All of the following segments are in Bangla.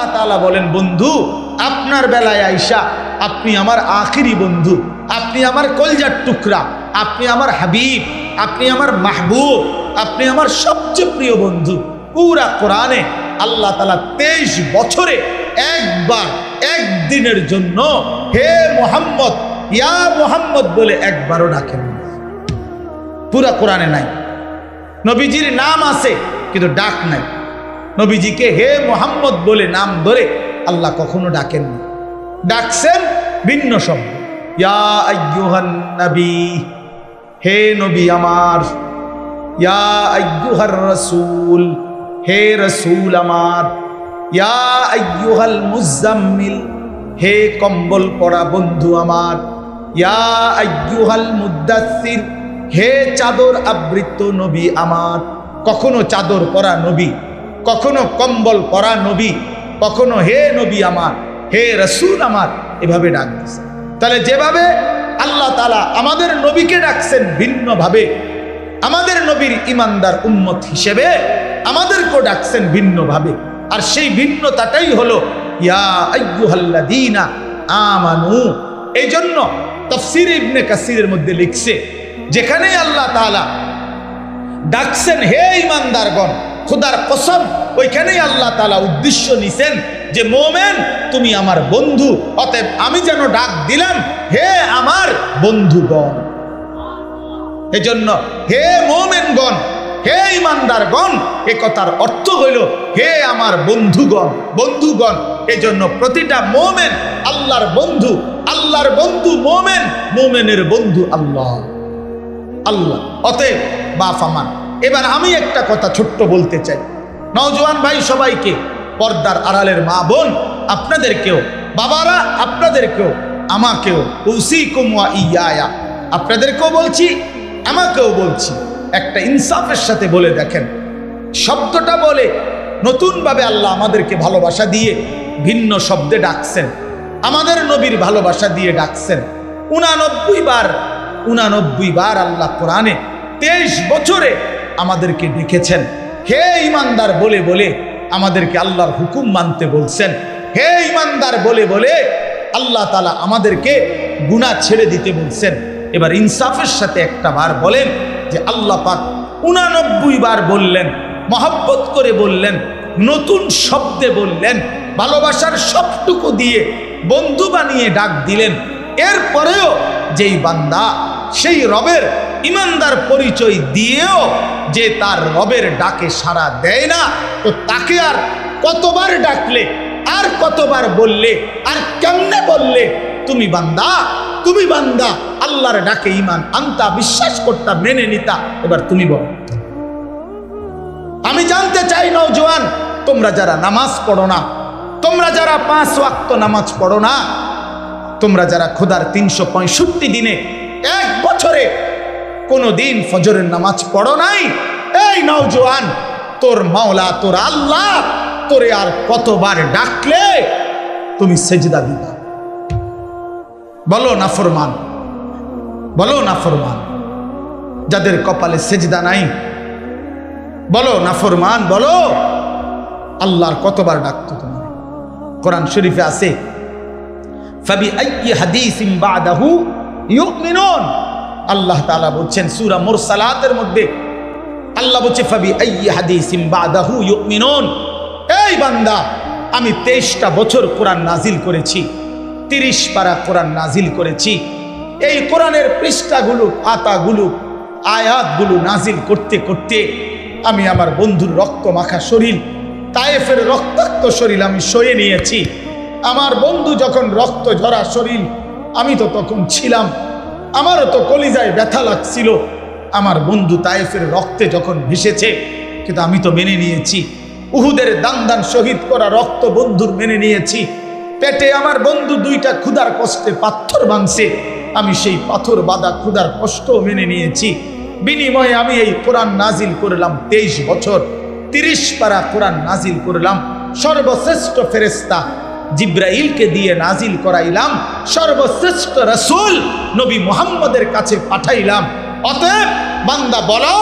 আল্লাহ তাআলা বলেন, বন্ধু, আপনার বেলায় আইসা আপনি আমার আখিরি বন্ধু, আপনি আমার কলজার টুকরা, আপনি আমার হাবিব, আপনি আমার মাহবুব, আপনি আমার সবচেয়ে প্রিয় বন্ধু। পুরা কোরআনে আল্লাহ তালা তেইশ বছরে একবার, একদিনের জন্য হে মোহাম্মদ, ইয়া মোহাম্মদ বলে একবারও ডাকেন পুরা কোরআনে নাই। নবীজির নাম আছে, কিন্তু ডাক নাই। নবীজিকে হে মোহাম্মদ বলে নাম ধরে আল্লাহ কখনো ডাকেন না ডাকছেন ভিন্ন শব্দ। নবী, হে নবী আমার, ইয়া রাসূল, হে রসুল আমার, ইয়া মুজাম্মিল হে কম্বল পরা বন্ধু আমার, ইয়া হে চাদর আবৃত নবী আমার, কখনো চাদর পরা নবী কখনো কম্বল পরা নবী, কখনো হে নবী আমার, হে রসুল আমার, এভাবে ডাক দিছে তাহলে যেভাবে আল্লাহ তালা আমাদের নবীকে ডাকছেন ভিন্নভাবে, আমাদের নবীর ইমানদার উম্মত হিসেবে আমাদেরকেও ডাকছেন ভিন্নভাবে। আর সেই ভিন্নতাটাই হলো, ইয়া আমানু। এই জন্য তফসির ইবনে কাসিরের মধ্যে লিখছে, যেখানেই আল্লাহ তাআলা ডাকছেন, হে ইমানদারগণ খুদার কসম, ওইখানেই আল্লাহ তালা উদ্দেশ্য নিছেন যে, মোমেন, তুমি আমার বন্ধু, অতএব আমি যেন ডাক দিলাম, হে আমার বন্ধুগণ। এজন্য, হে মোমেনগণ, হে ইমানদারগণ, এ কথার অর্থ হইল, হে আমার বন্ধুগণ বন্ধুগণ। এজন্য প্রতিটা মোমেন আল্লাহর বন্ধু আল্লাহর বন্ধু মোমেন, মোমেনের বন্ধু আল্লাহ আল্লাহ। অতএব বা ফামান এবার আমি একটা কথা ছোট্ট বলতে চাই। নওজোয়ান ভাই সবাইকে, পর্দার আড়ালের মা বোন, আপনাদেরকেও, বাবারা আপনাদেরকেও, আমাকেও উসি কুমুয়া ইয়া আপনাদেরকেও বলছি, আমাকেও বলছি, একটা ইনসাফের সাথে বলে দেখেন। শব্দটা বলে নতুনভাবে আল্লাহ আমাদেরকে ভালোবাসা দিয়ে ভিন্ন শব্দে ডাকছেন। আমাদের নবীর ভালোবাসা দিয়ে ডাকছেন। উনানব্বই বার উনানব্বই বার আল্লাহ কোরআনে তেইশ বছরে আমাদেরকে ডেকেছেন। হে ইমানদার বলে বলে আমাদেরকে আল্লাহর হুকুম মানতে বলছেন। হে ইমানদার বলে বলে আল্লাহ তালা আমাদেরকে গুণা ছেড়ে দিতে বলছেন। এবার ইনসাফের সাথে একটা বার বলেন যে আল্লাহ পাক উনানব্বই বার বললেন, মহব্বত করে বললেন, নতুন শব্দে বললেন, ভালোবাসার সবটুকু দিয়ে বন্ধু বানিয়ে ডাক দিলেন। এরপরেও যেই বান্দা, সেই রবের ইমানদার পরিচয় দিয়েও যে তার রবের ডাকে সাড়া দেয় না, তো তাকে আর কতবার ডাকলে, আর কতবার বললে, আর কেমনে বললে, তুমি বান্দা তুমি বান্দা, আল্লাহর ডাকে ইমান আনতা, বিশ্বাস করতা, মেনে নিতা, এবার তুমি বল। আমি জানতে চাই নৌজওয়ান তোমরা যারা নামাজ পড়ো না, তোমরা যারা পাঁচ ওয়াক্ত নামাজ পড়ো না তোমরা যারা খোদার তিনশো পঁয়ষট্টি দিনে এক বছরে কোনো দিন ফজরের নামাজ পড়ো নাই, এই নওজোয়ান তোর মাওলা, তোর আল্লাহ তোরে আর কতবার ডাকলে তুমি সেজদা দিবা। বলো না ফরমান, বলো না ফরমান, যাদের কপালে সেজদা নাই, বলো না ফরমান, বলো আল্লাহর কতবার ডাকতো তোমার কোরআন শরীফে আছে ফাবি হাদিসিম বাদাহু ইউমিনুন। আল্লাহ তাআলা বলছেন, সূরা মুরসালাতের মধ্যে আল্লাহ বলছে ফাবি হাদিসিম বাদাহু ইউমিনুন। এই বান্দা, আমি তেইশটা বছর কোরআন নাজিল করেছি, তিরিশ পারা কোরআন নাজিল করেছি। এই কোরআনের পৃষ্ঠাগুলো, পাতাগুলো, আয়াতগুলো নাজিল করতে করতে আমি আমার বন্ধুর রক্ত মাখা শরীর, তায়েফের রক্তাক্ত শরীর আমি সয়ে নিয়েছি। আমার বন্ধু যখন রক্ত ঝরা শরীর, আমি তো তখন ছিলাম। আমারও তো কলিজায় ব্যথা লাগছিল। আমার বন্ধু তায়েফের রক্তে যখন ভেসেছে, কিন্তু আমি তো মেনে নিয়েছি। উহুদের দান দান শহীদ করা রক্ত বন্ধুর মেনে নিয়েছি। পেটে আমার বন্ধু দুইটা ক্ষুধার কষ্টে পাথর ভাঙছে আমি সেই পাথর বাঁধা ক্ষুধার কষ্ট মেনে নিয়েছি। বিনিময়ে আমি এই কোরআন নাজিল করলাম তেইশ বছর। তিরিশ পারা কোরআন নাজিল করলাম। সর্বশ্রেষ্ঠ ফেরেস্তা জিব্রাইলকে দিয়ে নাজিল করাইলাম, সর্বশ্রেষ্ঠ রসুল নবী মুহাম্মদের কাছে পাঠাইলাম। অতএব বান্দা বলো,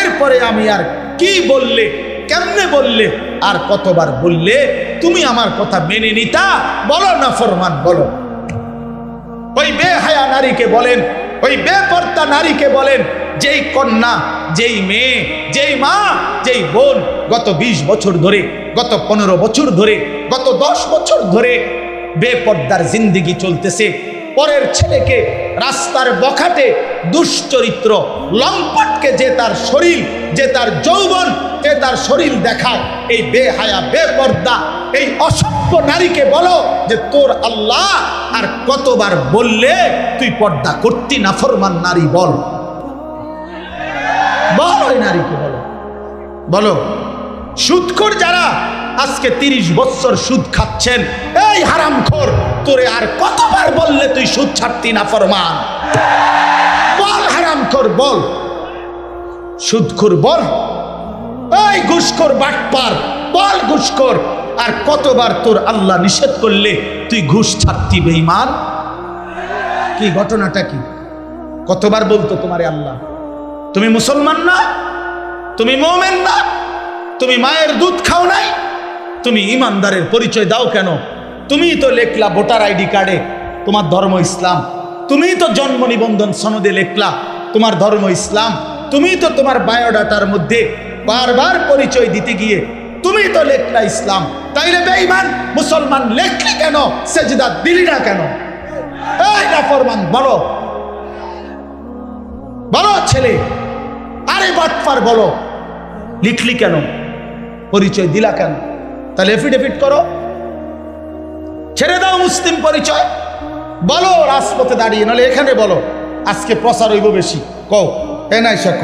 এরপরে আমি আর কি বললে, কেমনে বললে, আর কতবার বললে, তুমি আমার কথা মেনে নিতা? বলো না ফরমান, বলো। ওই বেহায়া নারীকে বলেন, ওই বেপর্দা নারীকে বলেন, যেই কন্যা, যেই মেয়ে, যেই মা, যেই বোন, গত ২০ বছর ধরে গত পনেরো বছর ধরে, গত দশ বছর ধরে বেপর্দার জিন্দিগি চলতেছে। পরের ছেলেকে রাস্তার বখাটে দুশ্চরিত্র, লম্পটকে যে তার শরীর, যে তার যৌবন, যে তার শরীর দেখায়, এই বেহায়া, বেপর্দা, এই অসভ্য নারীকে বলো যে তোর আল্লাহ আর কতবার বললে তুই পর্দা করতি না ফরমান নারী বল। বল ওই নারীকে বলো। বলো। সুদখোর যারা আজকে তিরিশ বছর সুদ খাচ্ছেন, এই হারামখোর, তোরে আর কতবার বললে তুই সুদ ছাড়তি না ফরমান? বল হারামখোর, বল। সুদখোর বল। এই ঘুষখোর বাটপার, বল ঘুষখোর। আর কতবার তোর আল্লাহ নিষেধ করলে তুই ঘুষ ছাড়তি বেঈমান? কি ঘটনাটা কি? কতবার বলতো তোমারে আল্লাহ? তুমি মুসলমান না? তুমি মোমেন না? তুমি মায়ের দুধ খাও নাই? তুমি ইমানদারের পরিচয় দাও কেন? তুমি তো লেখলা ভোটার আইডি কার্ডে, তোমার ধর্ম ইসলাম। তুমি তো জন্ম নিবন্ধন সনদে লেখলা, তোমার ধর্ম ইসলাম। তুমি তো তোমার বায়োডাটার মধ্যে বারবার পরিচয় দিতে গিয়ে, তুমি তো লেখলা ইসলাম। তাইলে বেঈমান, মুসলমান লেখলি কেন? সেজদা দিলি না কেন? এই না ফরমান বলো। বলো ছেলে, আরে বাটপার বলো। লিখলি কেন? পরিচয় দিলা কেন? তাহলে এফিডেভিট করো। ছেড়ে দাও মুসলিম পরিচয়। বলো, রাজপথে দাঁড়িয়ে, নাহলে এখানে বলো, আজকে প্রচার হইব বেশি। কও এনাই নাই শেখ।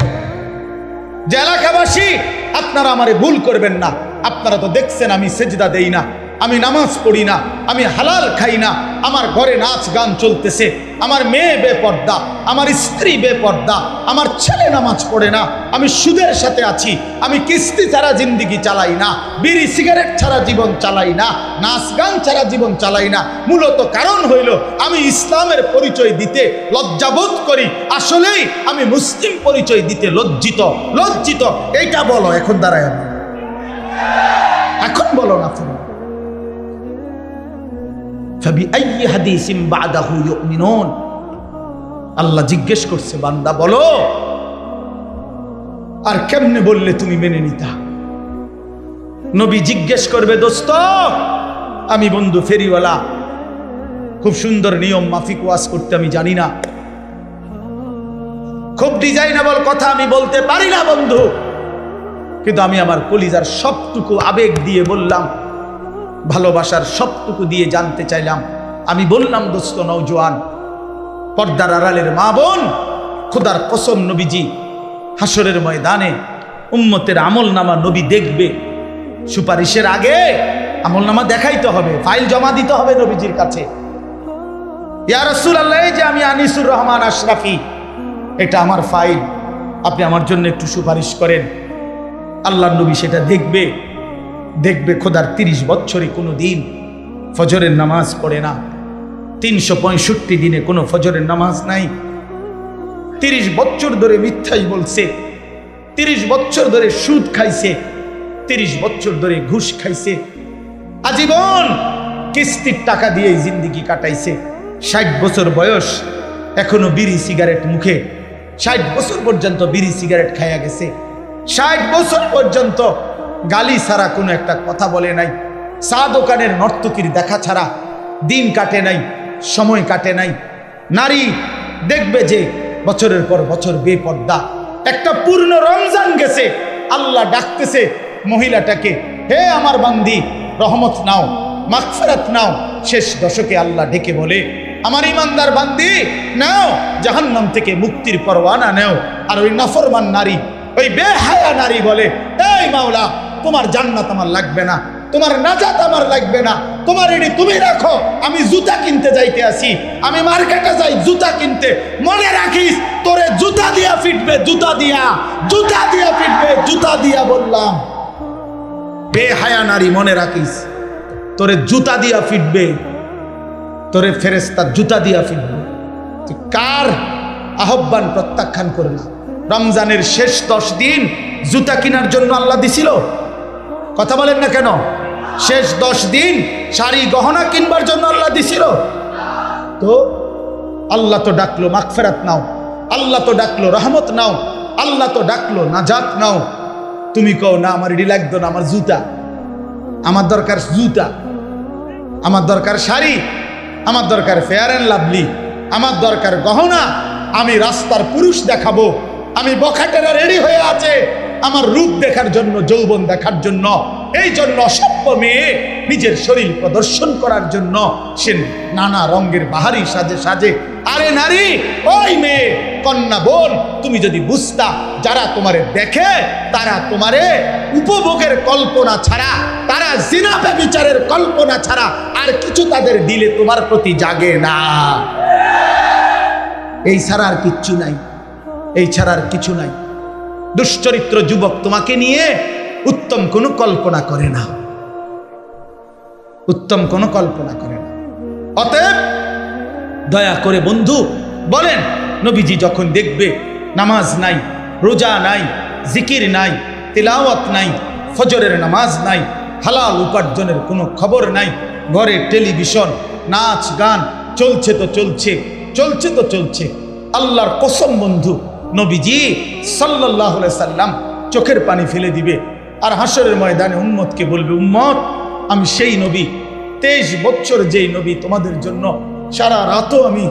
যে এলাকাবাসী, আপনারা আমারে ভুল করবেন না। আপনারা তো দেখছেন আমি সেজদা দেই না। আমি নামাজ পড়ি না, আমি হালাল খাই না, আমার ঘরে নাচ গান চলতেছে, আমার মেয়ে বেপর্দা, আমার স্ত্রী বেপর্দা, আমার ছেলে নামাজ পড়ে না, আমি সুদের সাথে আছি, আমি কিস্তি ছাড়া জিন্দিগি চালাই না, বিড়ি সিগারেট ছাড়া জীবন চালাই না, নাচ গান ছাড়া জীবন চালাই না, মূলত কারণ হইল আমি ইসলামের পরিচয় দিতে লজ্জাবোধ করি, আসলেই আমি মুসলিম পরিচয় দিতে লজ্জিত লজ্জিত, এইটা বলো, এখন দাঁড়ায় এখন বলো না তুমি। আল্লাহ জিজ্ঞেস করছে, বান্দা, বলো, আর কেমনে বললে তুমি মেনে নিতা? নবী জিজ্ঞেস করবে, দোস্ত, আমি বন্ধু ফেরিওয়ালা, খুব সুন্দর নিয়ম মাফিক ওয়াজ করতে আমি জানি না। খুব ডিজাইনেবল কথা আমি বলতে পারি না, বন্ধু। কিন্তু আমি আমার কলিজার সবটুকু আবেগ দিয়ে বললাম ভালোবাসার সবটুকু দিয়ে জানতে চাইলাম। আমি বললাম, দোস্ত নৌজোয়ান পর্দার আড়ালের মা বোন, খুদার কসম নবীজি হাসরের ময়দানে উম্মতের আমল নামা নবী দেখবে। সুপারিশের আগে আমল নামা দেখাইতে হবে, ফাইল জমা দিতে হবে নবীজির কাছে। যে আমি আনিসুর রহমান আশরাফি, এটা আমার ফাইল। আপনি আমার জন্য একটু সুপারিশ করেন। আল্লাহ নবী সেটা দেখবে। দেখবে খোদার তিরিশ বছরে কোনো দিন ফজরের নামাজ পড়ে না। তিনশো পঁয়ষট্টি দিনে কোনো ফজরের নামাজ নাই। তিরিশ বছর ধরে মিথ্যাই বলছে। তিরিশ বছর ধরে সুদ খাইছে। তিরিশ বছর ধরে ঘুষ খাইছে। আজীবন কিস্তির টাকা দিয়ে জিন্দিগি কাটাইছে। ষাট বছর বয়স, এখনও বিড়ি সিগারেট মুখে। ষাট বছর পর্যন্ত বিড়ি সিগারেট খাইয়া গেছে। ষাট বছর পর্যন্ত গালি ছাড়া কোনো একটা কথা বলে নাই। চা দোকানের নর্তকীর দেখা ছাড়া দিন কাটে নাই, সময় কাটে নাই। নারী দেখবে যে বছরের পর বছর বেপর্দা। একটা পূর্ণ রমজান গেছে, আল্লাহ ডাকতেছে মহিলাটাকে, হে আমার বান্দি, রহমত নাও, মাগফিরাত নাও। শেষ দশকে আল্লাহ ডেকে বলে, আমার ইমানদার বান্দি, নাও, জাহান্নাম থেকে মুক্তির পরওয়ানা নেও। আর ওই নফরমান নারী, ওই বেহায়া নারী বলে, এই মাওলা তোমার জান্নাত আমার লাগবে না, তোমার নাজাত আমার লাগবে না। তোমার এটি তুমি রাখো, আমি জুতা কিনতে যাইতে আসি আমি মার্কেটে যাই, জুতা কিনতে। মনে রাখিস, তোরে জুতা দিয়া ফিটবে, জুতা দিয়া। জুতা দিয়া ফিটবে, জুতা দিয়া বললাম। বেহায়া নারী, মনে রাখিস, তোরে জুতা দিয়া ফিটবে, তোরে ফেরেস্তা জুতা দিয়া ফিটবে। কার আহ্বান প্রত্যাখ্যান করবে রমজানের শেষ দশ দিন জুতা কেনার জন্য আল্লাহ দিছিল? কথা বলেন না কেন? শেষ দশ দিন শাড়ি গহনা কিনবার জন্য আল্লাহ দিছিল। তো আল্লাহ তো ডাকলো, মাগফেরাত নাও। আল্লাহ তো ডাকলো, রহমত নাও। আল্লাহ তো ডাকলো, নাজাত নাও। তুমি কও, না, আমার এটি লাগতো না, আমার জুতা। আমার দরকার জুতা। আমার দরকার শাড়ি। আমার দরকার ফেয়ার অ্যান্ড লাভলি আমার দরকার গহনা। আমি রাস্তার পুরুষ দেখাবো। আমি বখাটেরা রেডি হয়ে আছে। আমার রূপ দেখার জন্য, যৌবন দেখার জন্য, এই জন্য অসভ্য মেয়ে নিজের শরীর প্রদর্শন করার জন্য সে নানা রঙের বাহারি সাজে সাজে। আরে নারী, ওই মেয়ে, কন্যা বোন, তুমি যদি বুঝতা, যারা তোমারে দেখে, তারা তোমারে উপভোগের কল্পনা ছাড়া, তারা জিনা বিচারের কল্পনা ছাড়া, আর কিছু তাদের দিলে তোমার প্রতি জাগে না। এই ছাড়া আর কিচ্ছু নাই, এই ছাড়া আর কিছু নাই। দুশ্চরিত্র যুবক তোমাকে নিয়ে উত্তম কোনো কল্পনা করে না। উত্তম কোনো কল্পনা করে না। অতএব দয়া করে বন্ধু, বলেন, নবীজি যখন দেখবে নামাজ নাই, রোজা নাই, জিকির নাই, তেলাওয়াত নাই, ফজরের নামাজ নাই, হালাল উপার্জনের কোনো খবর নাই, ঘরে টেলিভিশন, নাচ গান, চলছে তো চলছে চলছে তো চলছে, আল্লাহর কসম বন্ধু নবীজি সাল্লাহ সাল্লাম চোখের পানি ফেলে দিবে আর হাসরের ময়দানে উম্মতকে বলবে, উম্মত, আমি সেই নবী। তেইশ বছর যেই নবী তোমাদের জন্য সারা রাতও আমি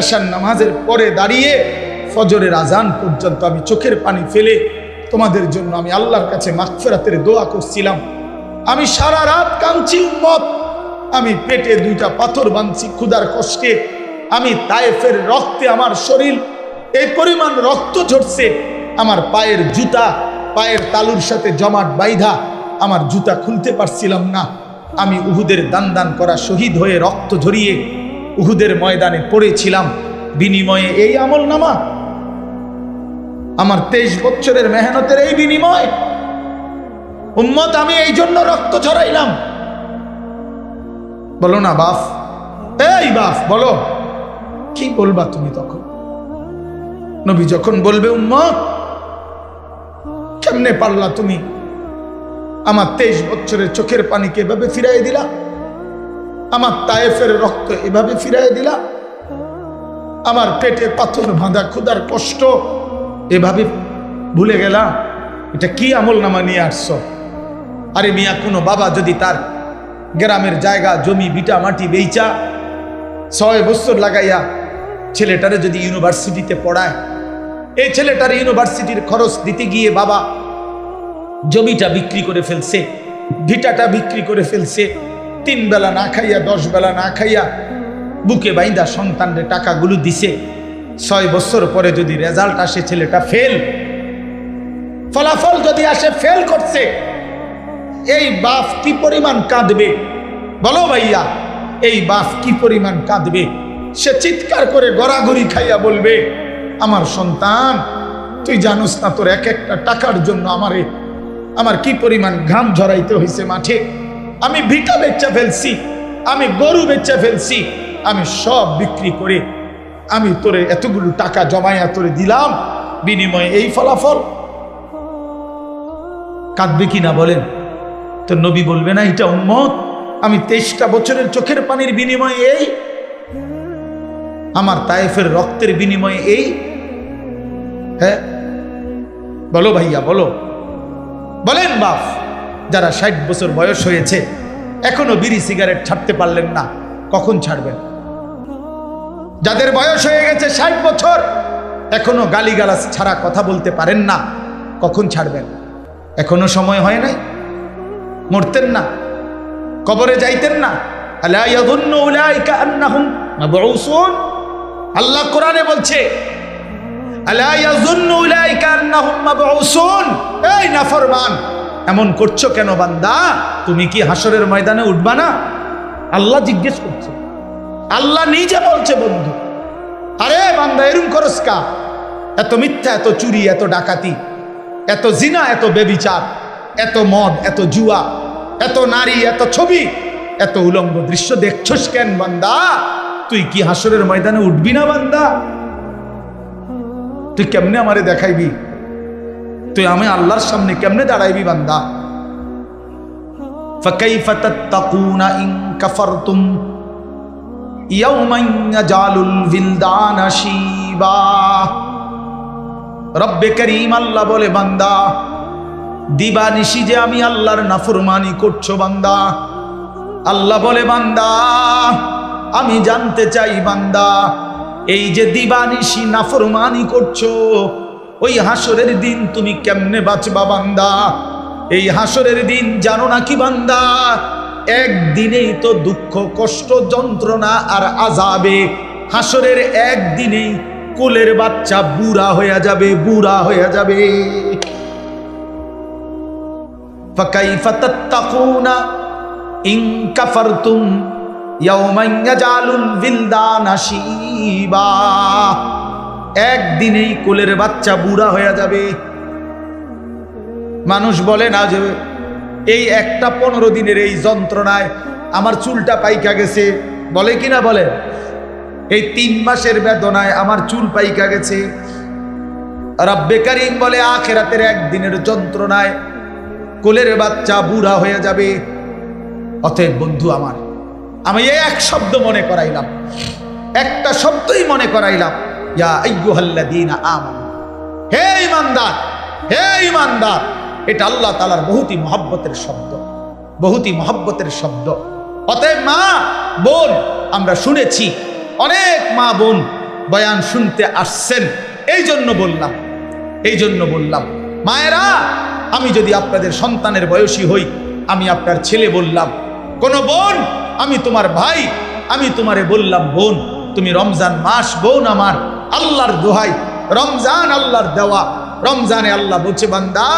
এশার নামাজের পরে দাঁড়িয়ে ফজরের আজান পর্যন্ত আমি চোখের পানি ফেলে তোমাদের জন্য আমি আল্লাহর কাছে মাগফেরাতের দোয়া করছিলাম। আমি সারা রাত কাঁদছি, উম্মত। আমি পেটে দুইটা পাথর বাঁধছি, ক্ষুধার কষ্টে। আমি তায়েফের রক্তে আমার শরীর এই পরিমাণ রক্ত ঝরছে, আমার পায়ের জুতা, পায়ের তালুর সাথে জমাট বাইধা আমার জুতা খুলতে পারছিলাম না। আমি উহুদের দান দান করা শহীদ হয়ে রক্ত ঝরিয়ে উহুদের ময়দানে পড়েছিলাম। বিনিময়ে এই আমল নামা আমার তেইশ বছরের মেহনতের এই বিনিময়। উম্মত, আমি এই জন্য রক্ত ঝরাইলাম। বলো না, বাফ। এই বাফ, বলো। কি বলবা তুমি তখন? নবী যখন বলবে উম্মত কেমনে পারলা তুমি? আমার তেইশ বছরের চোখের পানিকে এভাবে ফিরাই দিলা? আমার তায়েফের রক্ত এভাবে ফিরাই দিলা? আমার পেটে পাথর বাঁধা ক্ষুদার কষ্ট এভাবে ভুলে গেলা? এটা কি আমল নামা নিয়ে আসছ? আরে মিয়া, কোনো বাবা যদি তার গ্রামের জায়গা, জমি বিটা মাটি বেইচা, ছয় বছর লাগাইয়া ছেলেটারে যদি ইউনিভার্সিটিতে পড়ায় এই ছেলেটার ইউনিভার্সিটির খরচ দিতে গিয়ে বাবা জমিটা বিক্রি করে ফেলছে, ভিটাটা বিক্রি করে ফেলছে, তিন বেলা না খাইয়া, দশ বেলা না খাইয়া বুকে বাইন্দা সন্তানরে টাকাগুলো দিছে। ছয় বছর পরে যদি রেজাল্ট আসে ছেলেটা ফেল, ফলাফল যদি আসে ফেল করছে, এই বাপ কি পরিমাণ কাঁদবে? বলো ভাইয়া, এই বাপ কি পরিমাণ কাঁদবে? সে চিৎকার করে গড়াগড়ি খাইয়া বলবে আমার সন্তান, তুই জানোস না তোর এক একটা টাকার জন্য আমারে, আমার কি পরিমাণ ঘাম ঝরাইতে হয়েছে মাঠে? আমি ভিটা বেচা ফেলছি, আমি গরু বেচা ফেলছি, আমি সব বিক্রি করে আমি তোরে এতগুলো টাকা জমাইয়া তোরে দিলাম, বিনিময়ে এই ফলাফল। কাঁদবে কি না বলেন? তো নবী বলবে না, এটা উন্মত আমি তেইশটা বছরের চোখের পানির বিনিময়ে এই আমার তায়েফের রক্তের বিনিময়ে এই হ্যাঁ? বলো ভাইয়া, বলো। বলেন বাপ, যারা ষাট বছর বয়স হয়েছে, এখনও বিড়ি সিগারেট ছাড়তে পারলেন না, কখন ছাড়বেন? যাদের বয়স হয়ে গেছে ষাট বছর, এখনও গালিগালাজ ছাড়া কথা বলতে পারেন না, কখন ছাড়বেন? এখনও সময় হয় নাই? মরতেন না? কবরে যাইতেন না? আলা আল্লাহ কোরআনে বলছে এমন করছ কেন বান্দা? তুমি কি হাসরের ময়দানে উঠবা না? আল্লাহ জিজ্ঞেস করছে। আল্লাহ নিজে বলছে, বন্ধু, আরে বান্দা, এরম করস কা? এত মিথ্যা, এত চুরি, এত ডাকাতি, এত জিনা, এত বেবিচার, এত মদ, এত জুয়া, এত নারী, এত ছবি, এত উলঙ্গ দৃশ্য দেখছস কেন বান্দা? তুই কি হাসরের ময়দানে উঠবি না বান্দা তুই কেমনে আমারে দেখাইবি তুই আমি আল্লাহর সামনে কেমনে দাঁড়াইবি বান্দা فكيف تتقون إن كفرتم يوما يجعل الولدان شيبا রব্বে করিম আল্লাহ বলে বান্দা দিবা নিশি যে আমি আল্লাহর নাফরমানি করছো বান্দা আল্লাহ বলে বান্দা আমি জানতে চাই বান্দা, এই যে দিবানিসি নাফরমানি করছ, ওই হাসরের দিন তুমি কেমনে বাঁচবা বান্দা? এই হাসরের দিন জানো নাকি বান্দা, একদিনেই তো দুঃখ, কষ্ট, যন্ত্রণা আর আজাবে হাসরের একদিনেই কোলের বাচ্চা বুড়া হয়ে যাবে, বুড়া হয়ে যাবে। ফাকাইফা তাত্তাকুনা ইন কাফারতুম একদিনেই কোলের বাচ্চা বুড়া হয়ে যাবে। মানুষ বলে না যে, এই একটা পনেরো দিনের এই যন্ত্রণায় আমার চুলটা পাইকা গেছে। বলে কি না বলে? এই তিন মাসের বেদনায় আমার চুল পাইকা গেছে। রাব্বে কারিম বলে, আখেরাতের একদিনের যন্ত্রণায় কোলের বাচ্চা বুড়া হয়ে যাবে। অতএব বন্ধু আমার আমি এক শব্দ মনে করাইলাম। একটা শব্দই মনে করাইলাম, ইয়া আইয়ুহাল্লাযীনা আমানু। হে ইমানদার হে ইমানদার এটা আল্লাহ তাআলার বহুতই মহব্বতের শব্দ, বহুতই মহব্বতের শব্দ। অতএব মা বোন, আমরা শুনেছি, অনেক মা বোন বয়ান শুনতে আসছেন এই জন্য বললাম এই জন্য বললাম, মায়েরা, আমি যদি আপনাদের সন্তানের বয়সী হই, আমি আপনার ছেলে বললাম, কোন বোন আমি তোমার ভাই, আমি তোমারে বললাম, বোন, তুমি রমজান মাস, বোন আমার, আল্লাহর দোহাই, রমজান আল্লাহর দেওয়া, রমজানে আল্লাহ বলছে, বান্দা,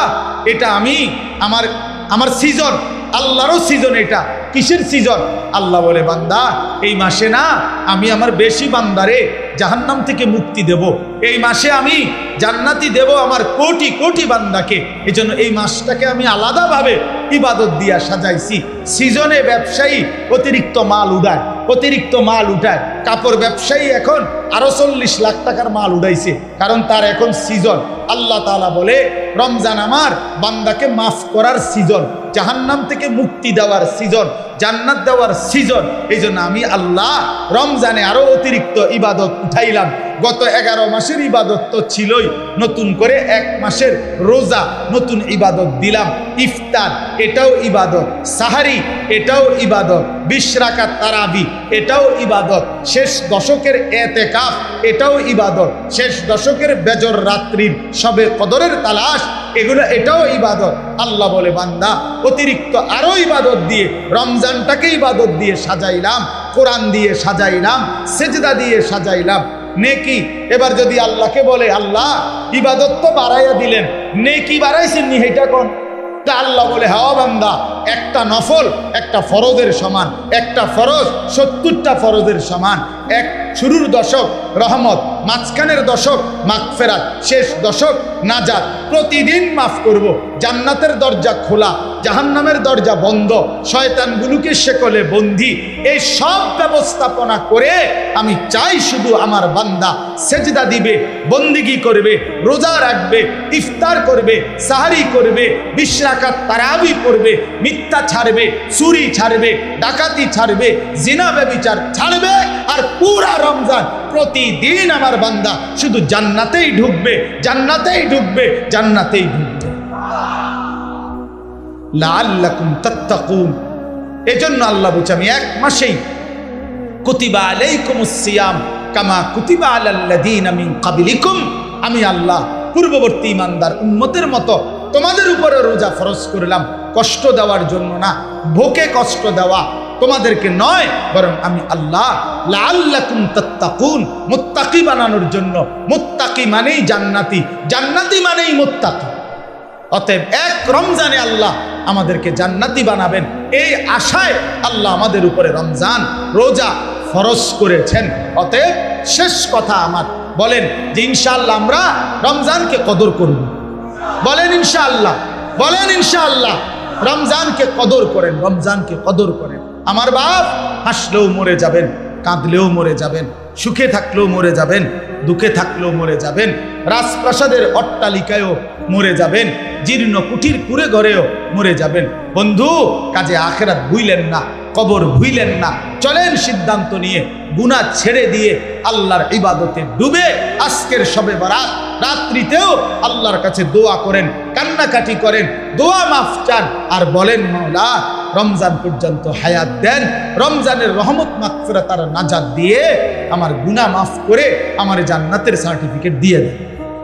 এটা আমি, আমার আমার সিজন আল্লাহরও সিজন এটা, কিসের সিজন আল্লাহ বলে, বান্দা, এই মাসে না, আমি আমার বেশি বান্দারে জাহান্নাম থেকে মুক্তি দেব। এই মাসে আমি জান্নাতি দেব আমার কোটি কোটি বান্দাকে। এই জন্য এই মাসটাকে আমি আলাদাভাবে ইবাদত দিয়া সাজাইছি। সিজনে ব্যবসায়ী অতিরিক্ত মাল উড়ায় অতিরিক্ত মাল উঠায়। কাপড় ব্যবসায়ী এখন আরও চল্লিশ লাখ টাকার মাল উড়াইছে কারণ তার এখন সিজন। আল্লাহ তালা বলে, রমজান আমার, বান্দাকে মাফ করার সিজন, জাহান্নাম থেকে মুক্তি দেওয়ার সিজন, জান্নাত দেওয়ার সিজন। এই আমি আল্লাহ রমজানে আরও অতিরিক্ত ইবাদত উঠাইলাম। গত এগারো মাসের ইবাদত তো ছিলই। নতুন করে এক মাসের রোজা নতুন ইবাদত দিলাম। ইফতার, এটাও ইবাদত। সাহারি, এটাও ইবাদত। বিশ রাকাত তারাবি, এটাও ইবাদত। শেষ দশকের এতেকাফ, এটাও ইবাদত। শেষ দশকের বেজর রাত্রির সবে কদরের তালাশ, এগুলো এটাও ইবাদত। আল্লাহ বলে, বান্দা, অতিরিক্ত আরও ইবাদত দিয়ে, রমজানটাকে ইবাদত দিয়ে সাজাইলাম, কোরআন দিয়ে সাজাইলাম, সেজদা দিয়ে সাজাইলাম নেকি? এবার যদি আল্লাহকে বলে, আল্লাহ, ইবাদত তো বাড়াইয়া দিলেন, নেকি বাড়াইছেন নি হেটা কোন? তা আল্লাহ বলে হাওয়া বান্দা, একটা নফল একটা ফরজের সমান, একটা ফরজ সত্তরটা ফরজের সমান এক শুরুর দশক রহমত, মাঝখানের দশক মাগফেরাত, শেষ দশক নাজাত। প্রতিদিন মাফ করব, জান্নাতের দরজা খোলা, জাহান্নামের দরজা বন্ধ, শয়তানগুলোকে শেকলে বন্দি। এই সব ব্যবস্থাপনা করে আমি চাই শুধু আমার বান্দা সেজদা দিবে, বন্দিগি করবে, রোজা রাখবে, ইফতার করবে, সাহারি করবে বিশ্রাকাত তারাবি করবে মিথ্যা ছাড়বে, চুরি ছাড়বে, ডাকাতি ছাড়বে, জিনা ব্যবিচার ছাড়বে আর পুরা রমজান প্রতিদিন আমার বান্দা শুধু জান্নাতেই ঢুকবে জান্নাতেই ঢুকবে জান্নাতেই ঢুকবে। লাআল্লাকুম তাত্তাকুন। এজন্য আল্লাহ বলছে, আমি এক মাসেই কুতিবা আলাইকুমুস সিয়াম কামা কুতিবা আলাল্লাযীনা মিন ক্বাবলিকুম। আমি আল্লাহ, পূর্ববর্তী ইমানদার উম্মতের মতো তোমাদের উপরে রোজা ফরজ করলাম। কষ্ট দেওয়ার জন্য না, ভোকে কষ্ট দেওয়া। তোমাদেরকে নয়, বরং আমি আল্লাহ লাআল্লাকুম তাত্তাকুন, মুত্তাকি বানানোর জন্য। মুত্তাকি মানেই জান্নাতি জান্নাতি মানেই মুত্তাকি। অতএব এক রমজানে আল্লাহ আমাদেরকে জান্নাতি বানাবেন। এই আশায় আল্লাহ আমাদের উপরে রমজান রোজা ফরজ করেছেন। অতএব শেষ কথা আমার, বলেন যে ইনশাআল্লাহ আমরা রমজানকে কদর করব। বলেন ইনশাআল্লাহ বলেন ইনশাআল্লাহ, রমজানকে কদর করেন, রমজানকে কদর করেন। আমার বাপ হাসলেও মরে যাবেন, কাঁদলেও মরে যাবেন, সুখে থাকলেও মরে যাবেন, দুঃখে থাকলেও মরে যাবেন, রাজপ্রাসাদের অট্টালিকায়ও মরে যাবেন, জীর্ণ কুটির কুড়ে ঘরেও মরে যাবেন। বন্ধু, কাজে আখেরাত বুইলেন না। কবর ভুইলেন না। চলেন সিদ্ধান্ত নিয়ে গুনাহ ছেড়ে দিয়ে আল্লাহর ইবাদতে ডুবে আজকের সবে বারাত। রাত্রিতেও আল্লাহর কাছে দোয়া করেন, কান্নাকাটি করেন, দোয়া মাফ চান। আর বলেন মাওলা রমজান পর্যন্ত হায়াত দেন। রমজানের রহমত মাকফিরা তার নাজাত দিয়ে আমার গুনাহ মাফ করে আমার জান্নাতের সার্টিফিকেট দিয়ে দেন।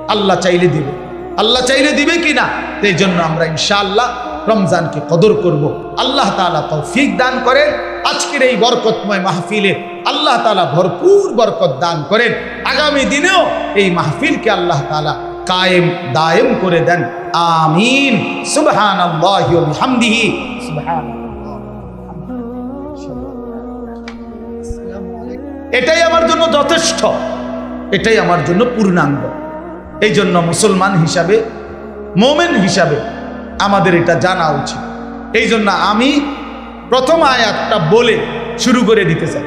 আল্লাহ চাইলে দিবে। আল্লাহ চাইলে দিবে কি না? এই জন্য আমরা ইনশাআল্লাহ রমজানকে কদর করব। আল্লাহ তাআলা তৌফিক দান করেন। আজকের এই বরকতময় মাহফিলে আল্লাহ তাআলা ভরপুর বরকত দান করেন। আগামী দিনেও এই মাহফিলকে আল্লাহ তাআলা কায়েম, দায়েম করে দেন। আমিন। ওয়া বিহামদিহি। এটাই আমার জন্য যথেষ্ট। এটাই আমার জন্য পূর্ণাঙ্গ। এই জন্য মুসলমান হিসাবে, মোমেন হিসাবে আমাদের এটা জানা উচিত। এই জন্য আমি প্রথম আয়াতটা বলে শুরু করে দিতে চাই।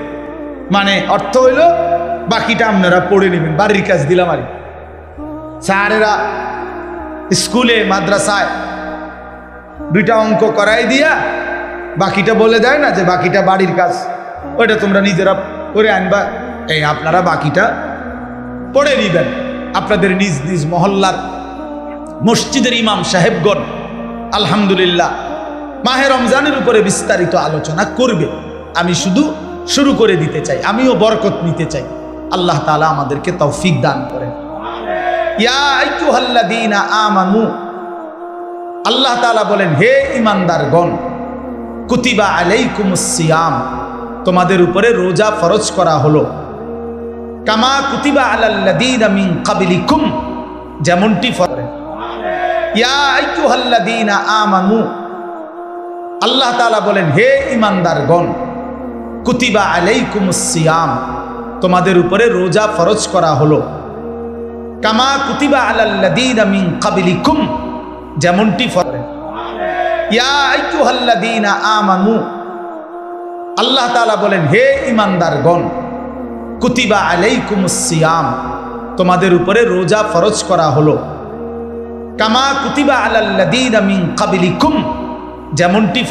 মানে অর্থ হইল, বাকিটা আপনারা পড়ে নেবেন। বাড়ির কাজ দিলাম আর স্যারেরা স্কুলে, মাদ্রাসায় দুইটা অঙ্ক করাই দিয়া বাকিটা বলে দেয় না যে বাকিটা বাড়ির কাজ। ওইটা তোমরা নিজেরা করে আনবা। এই আপনারা বাকিটা পড়ে নিবেন। আপনাদের নিজ নিজ মহল্লার মসজিদের ইমাম সাহেবগণ আলহামদুলিল্লাহ, মাহে রমজানের উপরে বিস্তারিত আলোচনা করবে। আমি শুধু শুরু করে দিতে চাই, আমিও বরকত নিতে চাই। আল্লাহ তাআলা আমাদেরকে তৌফিক দান করেন। আল্লাহ তাআলা বলেন, হে ইমানদারগণ কুতিবা আলাইকুমুস সিয়াম, তোমাদের উপরে রোজা ফরজ করা হলো। কামা কুতিবা আলাল্লাযীনা মিন ক্বাবলিকুম যেমনটি ফরজ ইয়া আমানু। আল্লাহ বলেন, হে ইমানদারগণ কুতিবা আলাইকুমুস সিয়াম, তোমাদের উপরে রোজা ফরজ করা হলো। কামা কুতিবা আলাল্লাযীনা মিন ক্বাবলিকুম যেমনটি ফরজ ইয়া আমানু। আল্লাহ বলেন, হে ইমানদারগণ কুতিবা আলাইকুমুস সিয়াম, তোমাদের উপরে রোজা ফরজ করা হলো। কামা কুতিবা আলাল্লাদিন মিন কাবিলিকুম যেমনটি